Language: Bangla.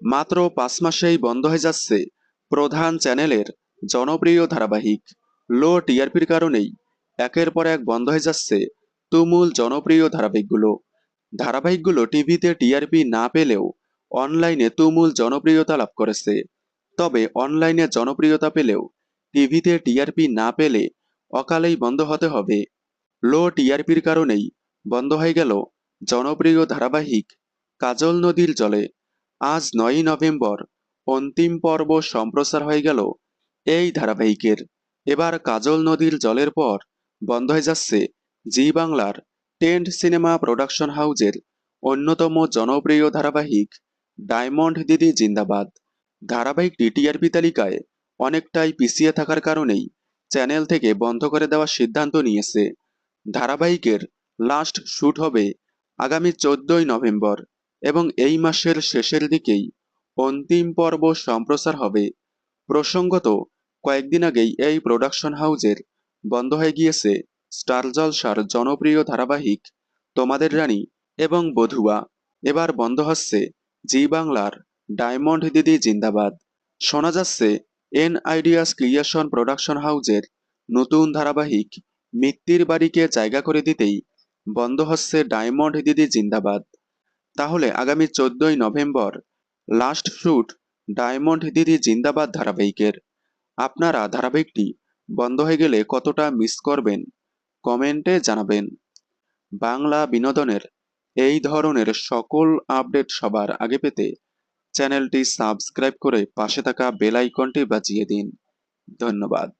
মাত্র পাঁচ মাসেই বন্ধ হয়ে যাচ্ছে প্রধান চ্যানেলের জনপ্রিয় ধারাবাহিক। লো টিআরপির কারণেই একের পর এক বন্ধ হয়ে যাচ্ছে তুমুল জনপ্রিয় ধারাবাহিকগুলো। ধারাবাহিকগুলো টিভিতে টিআরপি না পেলেও অনলাইনে তুমুল জনপ্রিয়তা লাভ করেছে। তবে অনলাইনে জনপ্রিয়তা পেলেও টিভিতে টিআরপি না পেলে অকালেই বন্ধ হতে হবে। লো টিআরপির কারণেই বন্ধ হয়ে গেল জনপ্রিয় ধারাবাহিক কাজল নদীর জলে। আজ নয়ই নভেম্বর, অন্তিম পর্ব সম্প্রচার হয়ে গেল এই ধারাবাহিকের। এবার কাজল নদীর জলের পর বন্ধ হয়ে যাচ্ছে জি বাংলার টেন্ট সিনেমা প্রোডাকশন হাউজের অন্যতম জনপ্রিয় ধারাবাহিক ডায়মন্ড দিদি জিন্দাবাদ। ধারাবাহিকটি টিআরপি তালিকায় অনেকটাই পিছিয়ে থাকার কারণেই চ্যানেল থেকে বন্ধ করে দেওয়ার সিদ্ধান্ত নিয়েছে। ধারাবাহিকের লাস্ট শ্যুট হবে আগামী চোদ্দই নভেম্বর। এবং এই মাসের শেষের দিকেই অন্তিম পর্ব সম্প্রচার হবে। প্রসঙ্গত, কয়েকদিন আগেই এই প্রোডাকশন হাউজের বন্ধ হয়ে গিয়েছে স্টার জলসার জনপ্রিয় ধারাবাহিক তোমাদের রানী এবং বধুয়া। এবার বন্ধ হচ্ছে জি বাংলার ডায়মন্ড দিদি জিন্দাবাদ। শোনা যাচ্ছে, এন আইডিয়াস ক্রিয়েশন প্রোডাকশন হাউজের নতুন ধারাবাহিক মিত্তির বাড়িকে জায়গা করে দিতেই বন্ধ হচ্ছে ডায়মন্ড দিদি জিন্দাবাদ। তাহলে আগামী চোদ্দই নভেম্বর লাস্ট শুট ডায়মন্ড দিদি জিন্দাবাদ ধারাবাহিকের। আপনারা ধারাবাহিকটি বন্ধ হয়ে গেলে কতটা মিস করবেন, কমেন্টে জানাবেন। বাংলা বিনোদনের এই ধরনের সকল আপডেট সবার আগে পেতে চ্যানেলটি সাবস্ক্রাইব করে পাশে থাকা বেল আইকনটি বাজিয়ে দিন। ধন্যবাদ।